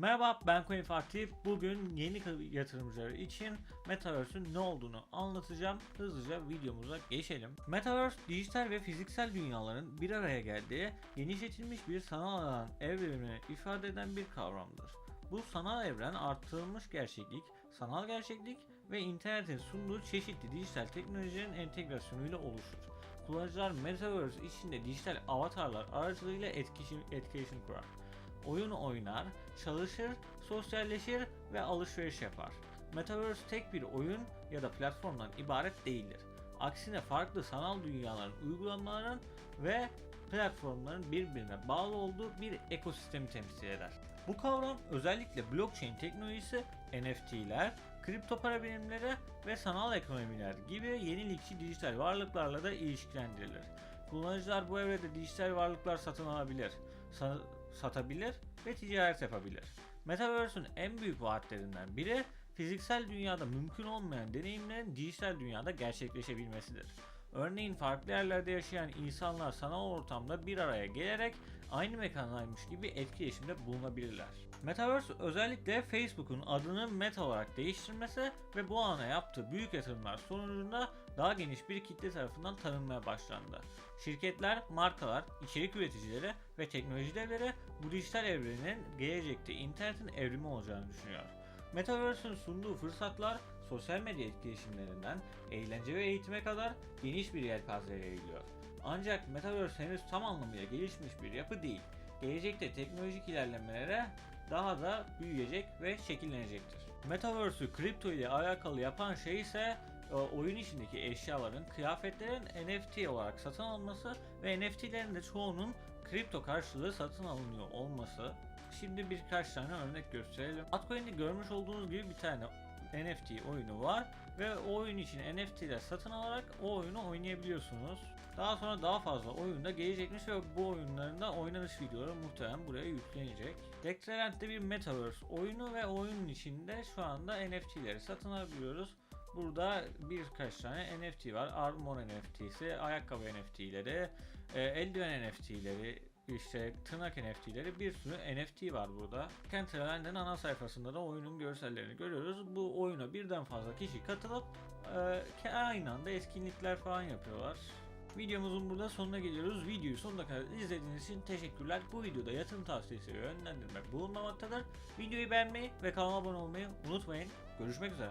Merhaba ben Coin Fatih. Bugün yeni yatırımcılar için Metaverse'ün ne olduğunu anlatacağım. Hızlıca videomuza geçelim. Metaverse, dijital ve fiziksel dünyaların bir araya geldiği, genişletilmiş bir sanal alan evrenini ifade eden bir kavramdır. Bu sanal evren artırılmış gerçeklik, sanal gerçeklik ve internetin sunduğu çeşitli dijital teknolojilerin entegrasyonuyla oluşur. Kullanıcılar Metaverse içinde dijital avatarlar aracılığıyla etkileşim, etkileşim kurar. Oyun oynar, çalışır, sosyalleşir ve alışveriş yapar. Metaverse tek bir oyun ya da platformdan ibaret değildir. Aksine farklı sanal dünyaların, uygulamaların ve platformların birbirine bağlı olduğu bir ekosistemi temsil eder. Bu kavram özellikle blockchain teknolojisi, NFT'ler, kripto para birimleri ve sanal ekonomiler gibi yenilikçi dijital varlıklarla da ilişkilendirilir. Kullanıcılar bu evrede dijital varlıklar satın alabilir, satabilir ve ticaret yapabilir. Metaverse'ün en büyük vaatlerinden biri fiziksel dünyada mümkün olmayan deneyimlerin dijital dünyada gerçekleşebilmesidir. Örneğin farklı yerlerde yaşayan insanlar sanal ortamda bir araya gelerek aynı mekandaymış gibi etkileşimde bulunabilirler. Metaverse özellikle Facebook'un adını Meta olarak değiştirmesi ve bu alana yaptığı büyük yatırımlar sonucunda daha geniş bir kitle tarafından tanınmaya başlandı. Şirketler, markalar, içerik üreticileri ve teknoloji devleri bu dijital evrenin gelecekte internetin evrimi olacağını düşünüyor. Metaverse'ün sunduğu fırsatlar sosyal medya etkileşimlerinden eğlence ve eğitime kadar geniş bir yelpazeye yayılıyor. Ancak Metaverse henüz tam anlamıyla gelişmiş bir yapı değil. Gelecekte teknolojik ilerlemelere daha da büyüyecek ve şekillenecektir. Metaverse'ü kripto ile alakalı yapan şey ise e, oyun içindeki eşyaların, kıyafetlerin NFT olarak satın alınması ve NFT'lerin de çoğunun kripto karşılığı satın alınıyor olması. Şimdi birkaç tane örnek gösterelim. Altcoin'de görmüş olduğunuz gibi bir tane NFT oyunu var ve o oyun için NFT'ler satın alarak o oyunu oynayabiliyorsunuz. Daha sonra daha fazla oyunda gelecekmiş ve bu oyunların da oynanış videoları muhtemelen buraya yüklenecek. Decentraland de bir Metaverse oyunu ve oyunun içinde şu anda NFT'leri satın alabiliyoruz. Burada birkaç tane NFT var. Armor NFT'si, ayakkabı NFT'leri, e, eldiven NFT'leri, işte tırnak NFT'leri bir sürü NFT var burada. Decentraland'ın ana sayfasında da oyunun görsellerini görüyoruz. Bu oyuna birden fazla kişi katılıp e, aynı anda etkinlikler falan yapıyorlar. Videomuzun burada sonuna geliyoruz. Videoyu sonuna kadar izlediğiniz için teşekkürler. Bu videoda yatırım tavsiyesi ve yönlendirme bulunmamaktadır. Videoyu beğenmeyi ve kanala abone olmayı unutmayın. Görüşmek üzere.